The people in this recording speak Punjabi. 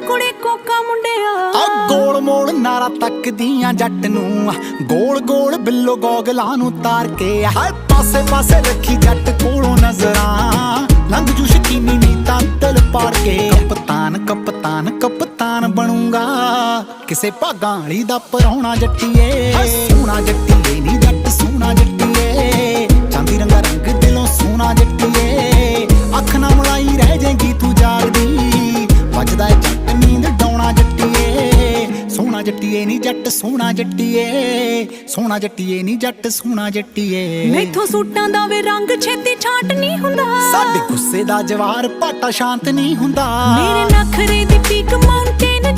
ਮੁੰਡਿਆ। ਆ ਗੋਲ ਮੋਲ ਨਾਰਾ ਤੱਕਦੀਆਂ ਜੱਟ ਨੂੰ। ਗੋਲ ਗੋਲ ਬਿੱਲੋ ਗੋਗਲਾਂ ਨੂੰ ਤਾਰ ਕੇ ਹਾਏ ਪਾਸੇ ਪਾਸੇ ਰੱਖੀ ਜੱਟ ਕੋਲੋਂ ਨਜ਼ਰਾਂ। ਲੰਘ ਜੂ ਸ਼ਕੀਨੀ ਨੀ ਤਾਂ ਦਿਲ ਪਾੜ ਕੇ। ਕਪਤਾਨ ਕਪਤਾਨ ਕਪਤਾਨ ਬਣੂੰਗਾ। ਕਿਸੇ ਭਾਗਾਂ ਵਾਲੀ ਦਾ ਪਰੌਣਾ ਜੱਟੀਏ। ਜੱਟੀਏ ਨੀ ਜੱਟ ਸੋਹਣਾ ਜੱਟੀਏ ਸੋਹਣਾ ਜੱਟੀਏ ਨੀ ਜੱਟ ਸੋਹਣਾ ਜੱਟੀਏ। ਮੈਥੋਂ ਸੂਟਾਂ ਦਾ ਵੇ ਰੰਗ ਛੇਤੀ ਛਾਂਟ ਨਹੀਂ ਹੁੰਦਾ। ਸਾਡੇ ਗੁੱਸੇ ਦਾ ਜਵਾਰ ਪਾਟਾ ਸ਼ਾਂਤ ਨਹੀਂ ਹੁੰਦਾ। ਮੇਰੇ ਨਖਰੇ